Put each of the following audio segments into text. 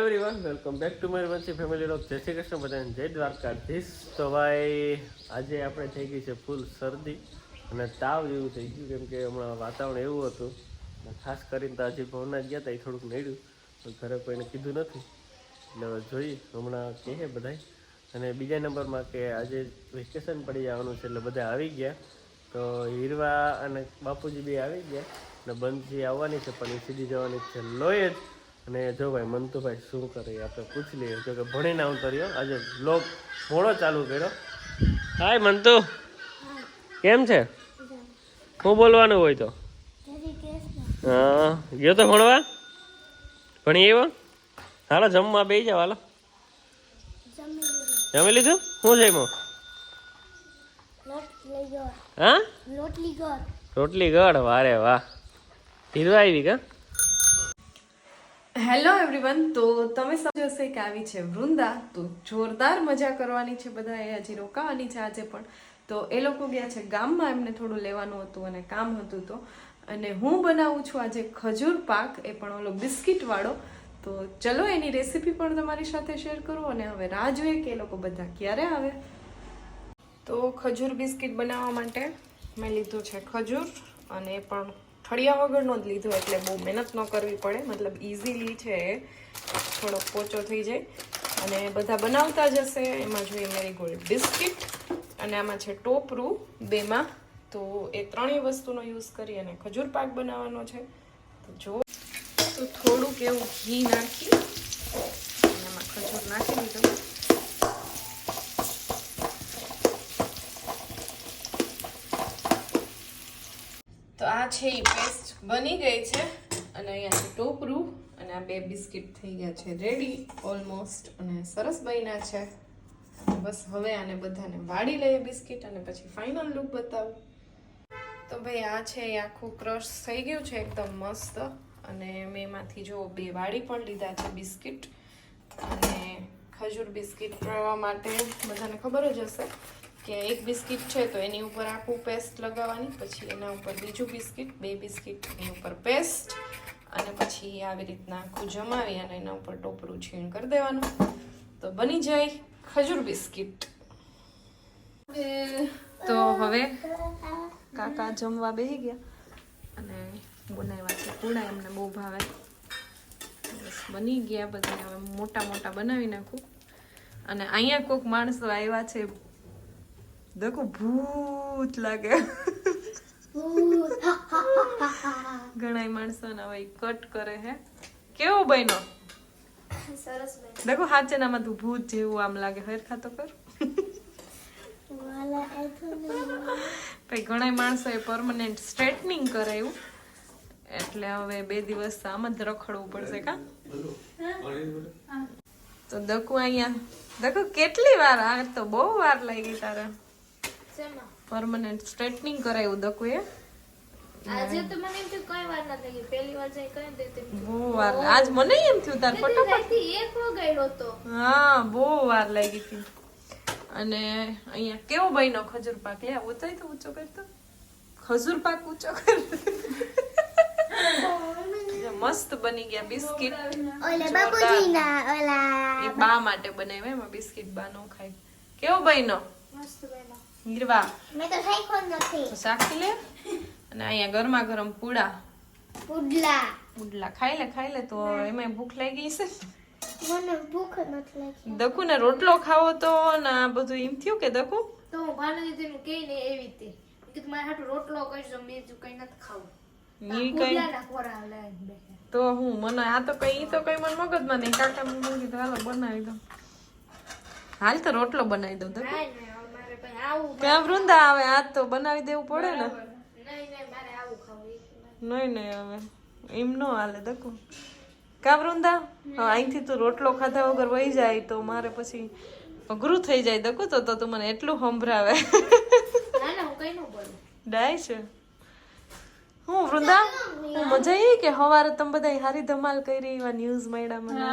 Everyone welcome back to my Vanshi family લોક જય શ્રી કૃષ્ણ બધાને. જય દ્વારકાધીશ. તો ભાઈ, આજે આપણે થઈ ગઈ છે ફૂલ શરદી અને તાવ જેવું થઈ ગયું કેમ કે હમણાં વાતાવરણ એવું હતું. ખાસ કરીને તો આજે ભવનાથ ગયા હતા એ થોડુંક નડ્યું. પણ ઘરે કોઈને કીધું નથી. એટલે જોઈએ, હમણાં કહે બધાય. અને બીજા નંબરમાં કે આજે વેકેશન પડી જવાનું છે, એટલે બધા આવી ગયા. તો હીરવા અને બાપુજી બી આવી ગયા. અને બંધજી આવવાની છે, પણ એ સીધી જવાની છે. લોહી જ અને જો ભાઈ મંતુભાઈ શું કરે, આપણે પૂછી લઈએ. જો કે ભણીને આવતો રહ્યો આજે બ્લોગ મોડો ચાલુ કર્યો. હાય મંતુ. કેમ છે? શું બોલવાનું હોય તો? હા, ગયો તો ભણવા? ભણી એવો હાલો, જમવા બે જાવ હાલો. જમી લીધું? શું જમ્યો? હા? રોટલી ગઢ વારે વાહ. ધીરવા આવી કા હેલો એવરીવન તો તમે સમજો હશે કે આવી છે વૃંદા. તો જોરદાર મજા કરવાની છે બધા એ હજી રોકાવાની છે આજે પણ. તો એ લોકો ગયા છે ગામમાં, એમને થોડું લેવાનું હતું અને કામ હતું તો. અને હું બનાવું છું આજે ખજૂર પાક, એ પણ ઓલો બિસ્કિટવાળો તો ચલો એની રેસીપી પણ તમારી સાથે શેર કરું અને હવે રાહ જોઈએ કે એ લોકો બધા ક્યારે આવે. તો ખજૂર બિસ્કિટ બનાવવા માટે મેં લીધું છે ખજૂર અને એ પણ ઠળિયા વગરનો જ લીધો એટલે બહુ મહેનત ન કરવી પડે. મતલબ ઇઝીલી છે થોડોક પોચો થઈ જાય. અને બધા બનાવતા જ હશે એમાં જોઈએ મેરીગોલ્ડ બિસ્કિટ અને આમાં છે ટોપરું બેમાં. તો એ ત્રણેય વસ્તુનો યુઝ કરી અને ખજૂર પાક બનાવવાનો છે. તો જો, તો થોડુંક એવું ઘી નાખી એમાં ખજૂર નાખી દીધું. તો આ છે એ પેસ્ટ બની ગઈ છે. અને અહીંયા છે ટોપરું. અને આ બે બિસ્કિટ થઈ ગયા છે રેડી ઓલમોસ્ટ અને સરસ બન્યા છે. બસ હવે આને બધાને વાળી લઈએ બિસ્કિટ અને પછી ફાઇનલ લુક બતાવું. તો ભાઈ આ છે એ આખું ક્રશ થઈ ગયું છે, એકદમ મસ્ત. અને મેં એમાંથી જો બે વાળી પણ લીધા છે બિસ્કિટ. અને ખજૂર બિસ્કિટ કરવા માટે બધાને ખબર જ હશે. કે એક બિસ્કિટ છે તો એની ઉપર આખું પેસ્ટ લગાવવાની પછી એના ઉપર બીજું બિસ્કિટ બે બિસ્કિટ એની ઉપર પેસ્ટ અને પછી આવી રીતના આખું જમાવી અને એના ઉપર ટોપરું છીણ કરી દેવાનું. તો બની જાય ખજૂર બિસ્કિટ. તો હવે કાકા જમવા બેસી ગયા અને બનાવ્યા છે પૂડા એમને બહુ ભાવે. બસ બની ગયા બધા હવે મોટા મોટા બનાવી નાખું. અને અહીંયા કોઈક માણસો આવ્યા છે દેખો ભૂત લાગે ઘણા માણસોને ભાઈ કટ કરે હે. કેવો બન્યો? સરસ બને દેખો હાચે નામાં તું ભૂત જેવું આમ લાગે. હરખા તો કર. પછી ઘણા માણસો એ પરમનન્ટ સ્ટ્રેટનિંગ કરાયું. એટલે હવે બે દિવસ આમ જ રખડવું પડશે કા? તો દકુ અહીંયા દકુ કેટલી વાર? આ તો બહુ વાર લાગી તારે? પરમનન્ટ સ્ટ્રેટનિંગ કરાયું દકુએ. એ આજે તો મને એમ થયું કઈ વાર ના લાગી પહેલી વાર જઈ કઈ દેતી બહુ વાર આજ મને એમ થયું તાર ફટોફટ. એક વગાડ્યો તો. હા બહુ વાર લાગી હતી. અને અહીંયા કેવો બન્યો ખજૂર પાક? લે તો ઊંચો કરતો ખજૂર પાક ઊંચો કર મસ્ત બની ગયા બિસ્કિટ. ઓલા બાપુજીના ઓલા એ બા માટે બનાવ્યા એમાં બિસ્કિટ બા નો ખાય. કેવો બન્યો મસ્ત બન્યો હીરવા મેં તો ખાઈ નથી. તો શાકી લે. અને અહીંયા ગરમા ગરમ પૂડા. પુડલા. પુડલા. ખાઈ લે ખાઈ લે. તો એમાં ભૂખ લાગી છે. મને ભૂખ નથી લાગી. દખુ ને રોટલો ખાવો તો ને આ બધું એમ થયું કે દખુ? તો હું ભાનુજી દીદી કે ને એવી રીતે. કે તમારે મારે હાટુ રોટલો કરજો બીજું કઈ નથી ખાવું. ની કઈ. તો હું મને આ તો કઈ ઈ તો કઈ મને મગજમાં નહીં. કાકા મને કીધું હાલો બનાવી દો હાલ તો રોટલો બનાવી દઉં દકુ ના, ના, આવું ક્યાં વૃંદા આવે આ તો બનાવી દેવું પડે ને. નહીં નહીં આવું હવે એમ ન હાલે દકુ. કા વૃંદા? હા અહીંથી તું રોટલો ખાધા વગર વહી જાય તો મારે પછી અઘરું થઈ જાય દકુ તો તો તું મને એટલું સંભળાવે. ના ના હું કઈ ન બોલું. ડાય છે. હું વૃંદા? હું મજા આવી કે હવારે તમે બધા હારી ધમાલ કરી એવા ન્યૂઝ મળ્યા મને?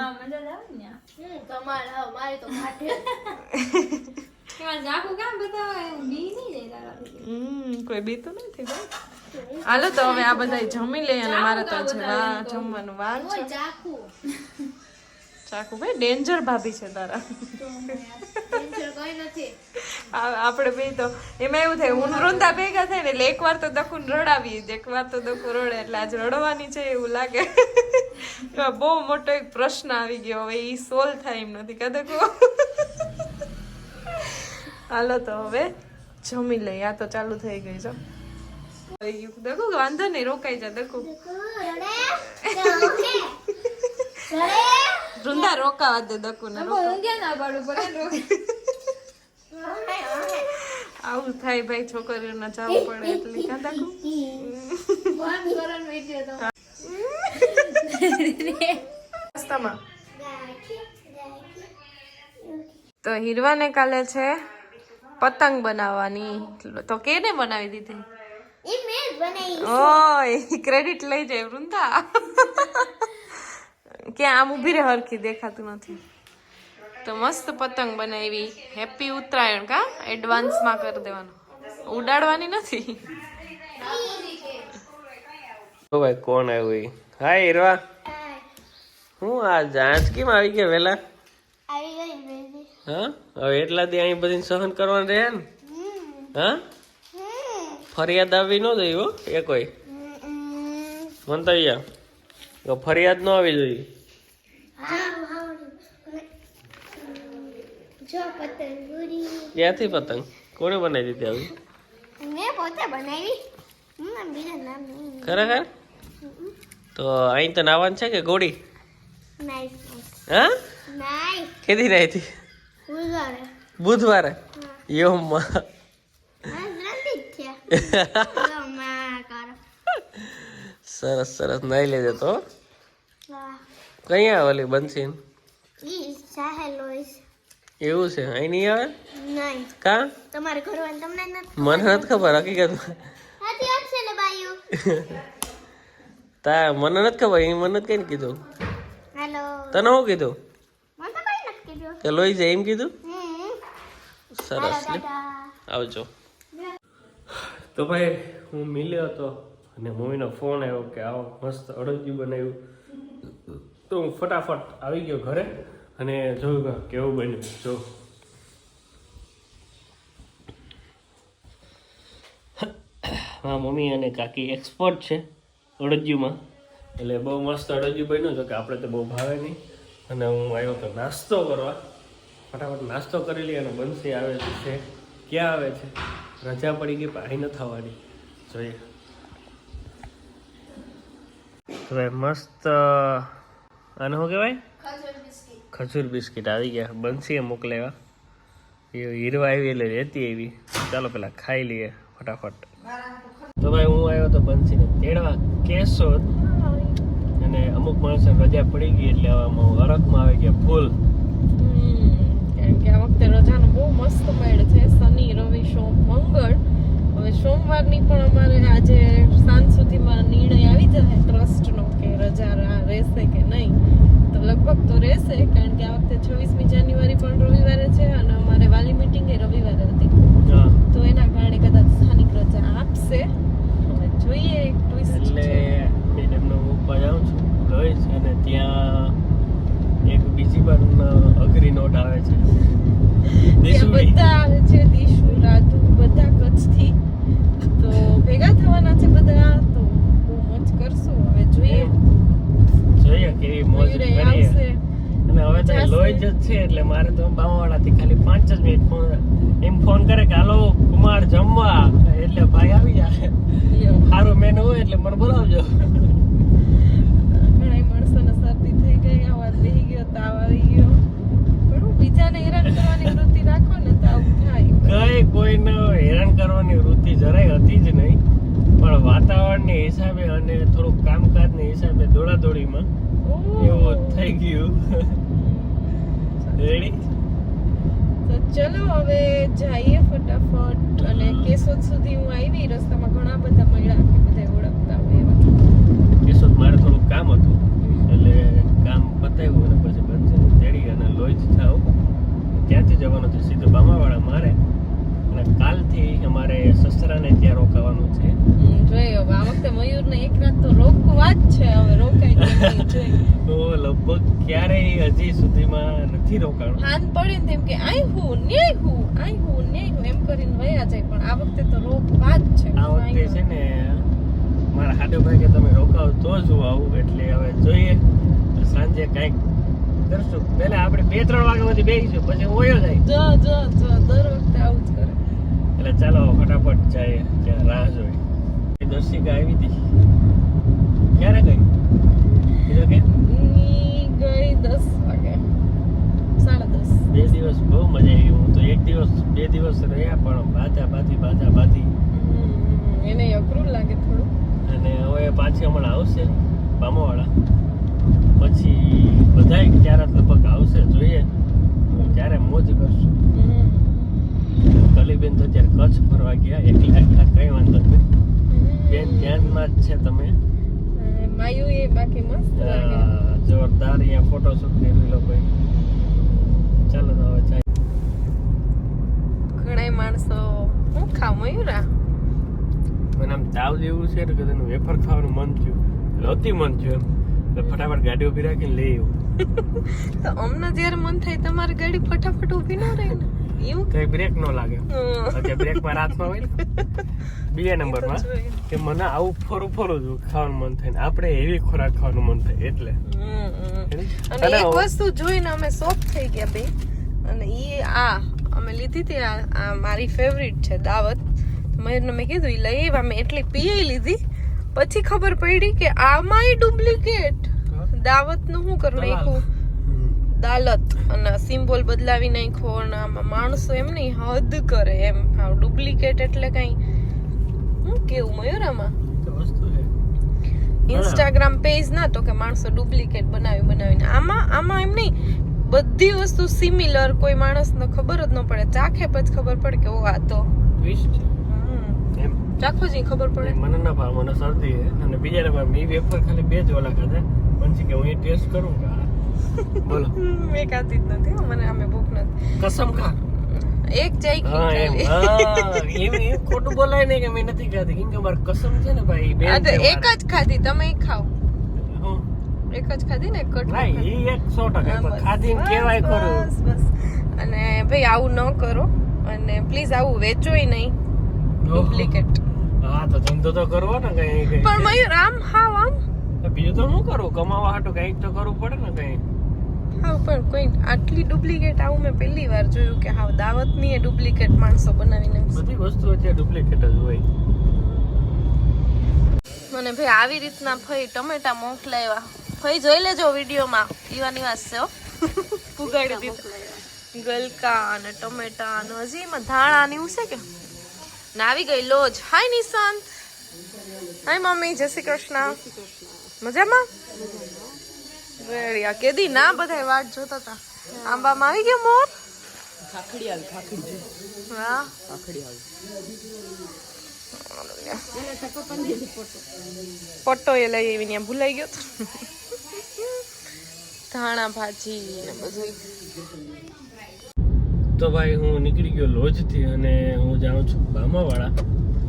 હું તમારે હા મારી તો કોઈ બીતું નથી હાલો તો હવે આ બધા જમી લે અને મારે તો વા જમવાનું વાર છે ચાકુ ભાઈ ડેન્જર ભાભી છે તારા આપણે બે તો એમાં એવું થાય હું વૃંદા ભેગા થાય ને એટલે એકવાર તો દકુન રડાવી એકવાર તો દખું રડે એટલે આજ રડવાની છે એવું લાગે બહુ મોટો એક પ્રશ્ન આવી ગયો હવે ઈ સોલ્વ થાય એમ નથી કા દકુ હાલો તો હવે જમી લઈ આ તો ચાલુ થઈ ગઈ છે. દેખો. વાંધો નહીં રોકાઈ જા દેખો. વૃંદા રોકાવા દે દકુ ને આવું થાય ભાઈ છોકરીઓને જવું પડે એટલે. ક્યાં દકુ રસ્તામાં. તો હીરવાને કાલે છે પતંગ બનાવવાની. તો કેને બનાવી દીધી? ઓય ક્રેડિટ લઈ જાય વૃંદા. ક્યાં આમ ઊભી રે હરખી દેખાતું નથી. તો મસ્ત પતંગ બનાવી. હેપી ઉત્તરાયણ કા? એડવાન્સમાં કરી દેવાનું. ઉડાડવાની નથી. ઓ ભાઈ કોણ આવ્યું એ? હાય હીરવા હું આ જાંચકીમાં કેમ આવી ગયા વેલા હા? હવે એટલા દી અહીં બધી સહન કરવાનું રહે ને? હા? ફરિયાદ આવી ન જોઈએ હો એ કોઈ. મંતવ્યા ફરિયાદ ન આવી જોઈએ ક્યાંથી પતંગ? કોણે બનાવી દીધી આવી? મેં પોતે બનાવી ખરેખર? તો અહીં તો નાવાનું છે કે ગોળી? હા? કેદી નાઈ હતી? ઉગાડે બુધવારે? યોમાં સરસ સરસ. નાઈ લેજે તો. કઈ ઓલી લોઈસ એવું છે? અહીં નહીં આવે? કા? તમારે ઘરવાળા તમને મને નથી ખબર હકીકત તા મને નથી ખબર મને કઈ કીધું. તને શું કીધું? નથી એ એમ કીધું? સરસ આવજો. તો ભાઈ હું મિલ્યો હતો અને મમ્મીનો ફોન આવ્યો કે આવો મસ્ત અડદિયું બનાવ્યું. તો હું ફટાફટ આવી ગયો ઘરે અને જોયું કે કેવું બન્યું. જો. હા મમ્મી અને કાકી એક્સપર્ટ છે અડદિયુંમાં. એટલે બહુ મસ્ત અડદિયું બન્યું જો કે આપણે તો બહુ ભાવે નહીં. અને હું આવ્યો તો નાસ્તો કરવા. ફટાફટ નાસ્તો કરી લઈએ અને બંસી આવે છે. ક્યાં આવે છે? રજા પડી ગઈ પાણી ન થવાની. જોઈએ. તો મસ્ત આને શું કહેવાય? ખજૂર બિસ્કિટ. આવી ગયા. બંસીએ મોકલાવ્યા. એ હીરવા આવી એટલે રહેતી એવી ચાલો પેલા ખાઈ લઈએ ફટાફટ. તો ભાઈ હું આવ્યો તો બંસીને તેડવા કેસો. અને અમુક માણસો રજા પડી ગઈ એટલે હવે આમાં હરખમાં આવી ગયા ફૂલ કારણ કે આ વખતે રજાનો બહુ મસ્ત મેળ છે શનિ રવિ સોમ મંગળ હવે સોમવારની પણ અમારે આજે સાંજ સુધીમાં નિર્ણય આવી જશે ટ્રસ્ટનો કે રજા રહેશે કે નહીં. તો લગભગ તો રહેશે કારણ કે આ વખતે છવ્વીસમી જાન્યુઆરી પણ રવિવારે છે અને અમારે વાલી મિટિંગ એ રવિવારે હતી. તો એના કારણે કદાચ સ્થાનિક રજા આપશે. જોઈએ એક ટ્વિસ્ટ એટલે મેડમનો છું. લોહીશ અને ત્યાં એક બીજી પણ અઘરી નોટ આવે છે. બધા આવે છે દીશુ રાધુ બધા કચ્છથી તો ભેગા થવાના છે બધા તો બહુ મોજ કરશું હવે જોઈએ જોઈએ કેવી મોજ મયુરે કરીએ આવશે અને હવે તો જાશે. લોહી જ છે એટલે મારે તો બામાવાળાથી ખાલી પાંચ જ મિનિટ ફોન એમ ફોન કરે કે હાલો કુમાર જમવા એટલે ભાઈ આવી જાય યો. સારું મેનુ હોય એટલે મને બોલાવજો ઘણાય માણસોને શરદી થઈ ગઈ આવાજ બેહી ગયો તાવ આવી ગયો પણ હું બીજાને હેરાન કરવાની વૃત્તિ રાખો ને તો આવું થાય કઈ કોઈને હેરાન કરવાની વૃત્તિ જરાય હતી જ નહીં પણ વાતાવરણની હિસાબે અને થોડુંક કામકાજની હિસાબે દોડાદોડીમાં. એવું થઈ ગયું. રેડી તો ચલો હવે જઈએ ફટાફટ અને કેશોદ સુધી હું આવી રસ્તામાં ઘણા બધા મળ્યા કે બધા ઓળખતા હોય એવા. કેશોદ મારે થોડુંક કામ હતું એટલે કામ પતાવ્યું અને પછી છે તેડી અને લોહી જ થાવ ત્યાંથી જવાનું છે સીધું બામાવાળા મારે. અને કાલથી અમારે સસરાને ત્યાં રોકાવાનું છે. જોઈએ હવે આ વખતે મયુરને એક રાત તો રોકવા જ છે હવે રોકાય કે જોઈએ તો લગભગ ક્યારેય હજી સુધીમાં નથી રોકાણું. હાન પડે ને તેમ કે આઈ હું ને હું આઈ હું ને હું એમ કરીને વયા જાય પણ આ વખતે તો રોકવા જ છે. આ વખતે છે ને મારા હાડુભાઈ કે તમે રોકાવ તો જ હું આવું એટલે હવે જોઈએ. સાંજે કાંઈક કરશું પહેલા આપણે બે ત્રણ વાગ્યા સુધી બેસીશું પછી ઓયો જાય. જો જો જો દર વખતે આવું જ કરે. એટલે ચાલો ફટાફટ જાય ત્યાં રાહ જોઈ. દર્શિકા આવી હતી. ક્યારે ગઈ? કીધું કે? ગઈ દસ વાગે. સાડા દસ. બે દિવસ બહુ મજા આવી. હું તો એક દિવસ બે દિવસ રહ્યા પણ બાધા બાધી બાધા બાધી. એને અઘરું લાગે થોડું. અને હવે પાછી હમણાં આવશે બામાવાળા. પછી બધા ક્યારે લગભગ આવશે જોઈએ. ત્યારે મોજ કરશું. કલીબેન તો અત્યારે કચ્છ ફરવા ગયા. એકલા એકલા કઈ વાંધો નહીં. બેન ધ્યાનમાં જ છે તમે? માયુ એ બાકી મસ્ત જોરદાર અહીંયા ફોટોશૂટ કર્યું લોકોએ. ચાલો તો હવે જાય ઘણાય માણસો હું ખાવ મયુરા? મને આમ તાવ જેવું છે કે તેનું વેફર ખાવાનું મન થયું. અતિ મન થયું એમ. ફટાફટ ગાડી ઊભી રાખીને લઈ આવ્યું તો અમને જ્યારે મન થાય તમારી ગાડી ફટાફટ ઊભી ન રહે ને. એવું કઈ બ્રેક નો લાગે. અત્યારે બ્રેકમાં હાથમાં હોય ને બીજા નંબરમાં કે મને આવું ફરું ફરું જો ખાવાનું મન થાય ને. આપણે એવી ખોરાક ખાવાનું મન થાય એટલે. અને એક વસ્તુ જોઈને અમે શોખ થઈ ગયા બે. અને ઈ આ અમે લીધી હતી આ મારી ફેવરિટ છે દાવત. મયુરને મેં કીધું ઈ લઈ આવ્યા મેં એટલી પીએ લીધી. પછી ખબર પડી કે આમાં ડુપ્લિકેટ દાવતનું શું કરવું નાખ્યું દાલત અને સિમ્બોલ બદલાવી નાખ્યો અને આમાં માણસો એમ નહીં હદ કરે એમ. હા ડુપ્લિકેટ એટલે કઈ હું કેવું મયુર આમાં વસ્તુ છે. ઇન્સ્ટાગ્રામ પેજ ના તો કે માણસો ડુપ્લિકેટ બનાવી બનાવીને. આમાં આમાં એમ નહીં બધી વસ્તુ સિમિલર કોઈ માણસને ખબર જ ન પડે. ચાખે પછી ખબર પડે કે ઓ આ તો. ચાખોજી ખબર પડે. મને ના ભાવ મને શરદી અને બીજાને ભાવ મેં વેફર ખાલી બે જ ઓલા ખાધા. પછી કે હું એ ટેસ્ટ કરું કે બોલો. મેં ખાધી જ નથી મને અમે ભૂખ નથી. કસમ ખા. એક હા એમ. એમ ખોટું બોલાય ને કે મેં નથી ખાધી. કેમ કે મારી કસમ છે ને ભાઈ બે આ તો એક જ ખાધી તમે ખાઓ. એક જ ખાધી ને કટ ના એ એક સો ટકા હા, ખાધીને બસ, કેવાય ખરું. બસ, બસ. અને ભાઈ આવું ન કરો. અને પ્લીઝ આવું વેચોય નહીં. ડુપ્લિકેટ. હા તો ધંધો તો કરવો ને કઈ. પણ મયુર આમ હાવ આમ. બીજું તો શું કરું? કમાવા હાટું કંઈક તો કરવું પડે ને કઈ હા પણ કોઈ આટલી ડુપ્લિકેટ આવું મેં પહેલી વાર જોયું કે હા દાવતની એ ડુપ્લિકેટ માણસો બનાવીને બધી વસ્તુ અત્યારે ડુપ્લિકેટ જ હોય. મને ભાઈ આવી રીતના ફઈ ટમેટા મોકલાવ્યા ફઈ જોઈ લેજો વિડીયોમાં. ઈવા નિવાસ છે ઉગાડી દીધું. ગલકા અને ટમેટા અને હજી એમાં ધાણા ને એવું છે કે? ને આવી ગઈ લોજ. હાય નિશાંત. હાય મમ્મી જય શ્રી કૃષ્ણ. મજામાં? રેડી કેદી ના બધા વાટ જોતા હતા આંબામાં આવી ગયો મોર? હા. પટ્ટો એ લઈ આવીને ત્યાં ભૂલાઈ ગયો તો. ધાણા ભાજી ને બધું તો ભાઈ હું નીકળી ગયો લોજથી અને હું જાઉં છું બામાવાળા.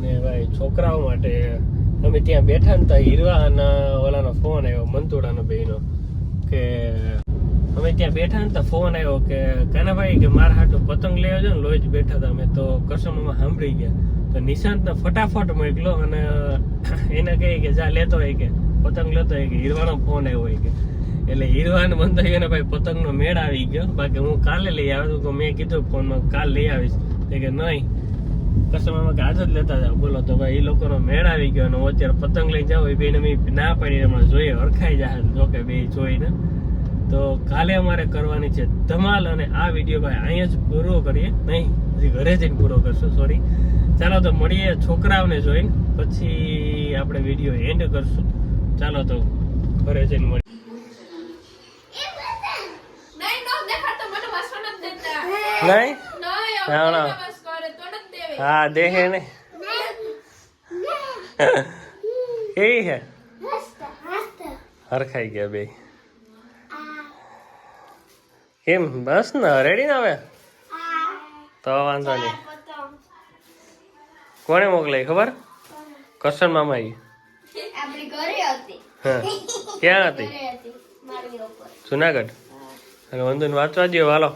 ને ભાઈ છોકરાઓ માટે અમે ત્યાં બેઠા ને ત્યાં હીરવા અને ઓલાનો ફોન આવ્યો, મંતુડાનો બેયનો, કે અમે ત્યાં બેઠા ને ત્યાં ફોન આવ્યો કે કાનાભાઈ કે મારા હાટું પતંગ લઈ આવજો ને લોજ બેઠા હતા અમે. તો કસમમાં સાંભળી ગયા. તો નિશાંતને ફટાફટ મોકલો અને એને કહે કે, જા, લેતો હોય કે. પતંગ લેતો હોય કે, હીરવાનો ફોન આવ્યો હોય કે. એટલે હીરવાન બંધાઈ ને ભાઈ, પતંગનો મેળ આવી ગયો. બાકી હું કાલે લઈ આવ્યો તો મેં કીધું, ફોનમાં કાલ લઈ આવીશ. કે, નહીં. કસ્ટમરમાં ગાજ જ લેતા જાવ બોલો તો ભાઈ એ લોકોનો મેળ આવી ગયો અને અત્યારે પતંગ લઈ જાવ એ બેને મેં ના પાડીને હમણાં જોઈએ હરખાઈ જાય જો કે બે જોઈને. તો કાલે અમારે કરવાની છે ધમાલ અને આ વીડિયો ભાઈ અહીંયા જ પૂરો કરીએ. નહીં હજી ઘરે જઈને પૂરો કરશું સોરી ચાલો તો મળીએ છોકરાઓને જોઈને પછી આપણે વીડિયો એન્ડ કરશું. ચાલો તો ઘરે જઈને મળીએ. નહીં? હા દેહે ને. કેવી હે હરખાઈ ગયા બે. કેમ બસ ને રેડી ને હવે? તો વાંધો નહીં. કોને મોકલાઈ ખબર? કરશન મામા ક્યાં હતી? ઘરે હતી મારી ઉપર. જુનાગઢ? અને વંદન વાંચવા દો હાલો.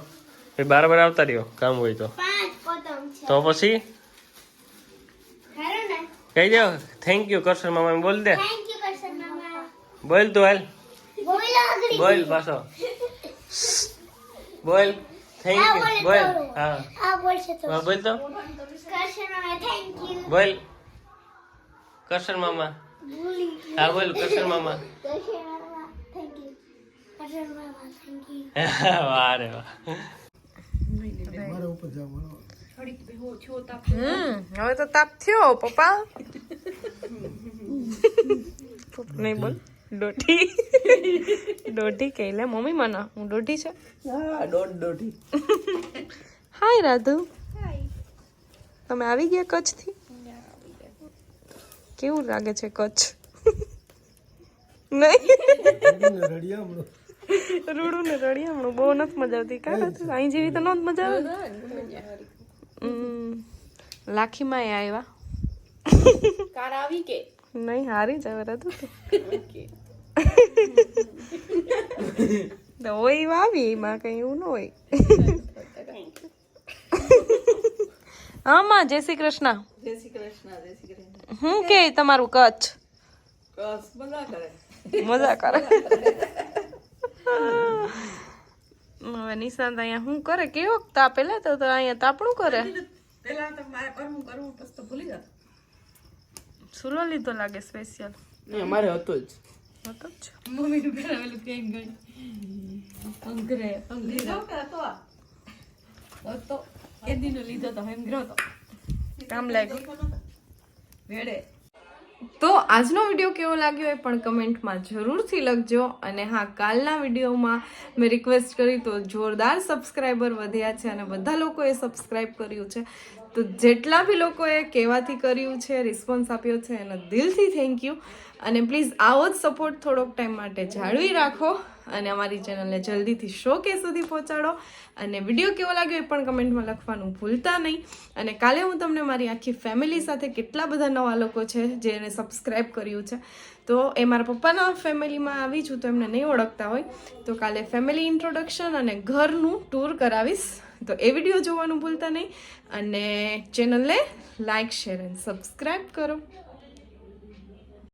બાર બાર આવતા રહ્યો કામ હોય તો. છે. તો પછી? કહી દો. થેન્ક યુ કરશન મામા બોલ દે. થેન્ક યુ કરશન મામા. બોલ તું હાલ. બોલો પાછો. બોલ. થેન્ક યુ બોલે. હા. હા બોલશે તો. હા, બોલ તો. કરશન મામા થેન્ક યુ બોલ. કરશન મામા. હા બોલ કરશન મામા. કરશન મામા થેન્ક યુ કરશન મામા વાહ રે વાહ. હમ હવે તો તાપ થયો પપ્પા. નહીં બોલ. દોઢી દોઢી કહી લે મમ્મી મને. હું દોઢી છે? હાય રાધુ. તમે આવી ગયા કચ્છથી? કેવું લાગે છે કચ્છ? નહીં. રૂડું ને રડિયામણું. બહુ નથી મજા આવતી. કાં? અહીં જેવી તો નહોત મજા આવે. લાખીમાં એ આવ્યા કાર આવી કે? નહીં હારી જ આવે રાધુ તો. તો હોય આવી એમાં કઈ એવું ન હોય. હા માં જય શ્રી કૃષ્ણ. જય શ્રી કૃષ્ણ જય શ્રી કૃષ્ણ. હું કે તમારું કચ્છ? કચ્છ બધા કરે. મજા કરે. હવે નિશાંત અહીંયા શું કરે? કેવો તાપેલા તો તો અહીંયા તાપણું કરે. પેલા તો મારે કરવું કરવું પછી તો ભૂલી જતો સુલો લીધો લાગે સ્પેશિયલ અમારે હતો જ. હતો જ મમ્મી નું કરાવેલું કેમ ગણ અંગ્રે અંગ્રે. હતો હતો. એ દિનો લીધો તો એમ ગ્રો તો કામ લાગ્યું. વેડે. તો આજનો વીડિયો કેવો લાગ્યો એ પણ કમેન્ટમાં જરૂરથી લખજો. અને હા, કાલના વિડીયોમાં મેં રિક્વેસ્ટ કરી તો જોરદાર સબસ્ક્રાઈબર વધ્યા છે અને બધા લોકોએ સબસ્ક્રાઈબ કર્યું છે. તો જેટલા બી લોકોએ કહેવાથી કર્યું છે રિસ્પોન્સ આપ્યો છે, એનો દિલથી થેન્ક યુ અને પ્લીઝ આવો જ સપોર્ટ થોડોક ટાઈમ માટે જાળવી રાખો અને અમારી ચેનલને જલ્દીથી શો કે સુધી પહોંચાડો. અને વીડિયો કેવો લાગ્યો એ પણ કમેન્ટમાં લખવાનું ભૂલતા નહીં. અને કાલે હું તમને મારી આખી ફેમિલી સાથે કેટલા બધા નવા લોકો છે, જેને સબસ્ક્રાઈબ કર્યું છે. તો એ મારા પપ્પાના ફેમિલીમાં આવી છું તો એમને નહીં ઓળખતા હોય. તો કાલે ફેમિલી ઇન્ટ્રોડક્શન અને ઘરનું ટૂર કરાવીશ. તો એ વીડિયો જોવાનું ભૂલતા નહીં. અને ચેનલને લાઇક શેર એન્ડ સબસ્ક્રાઈબ કરો.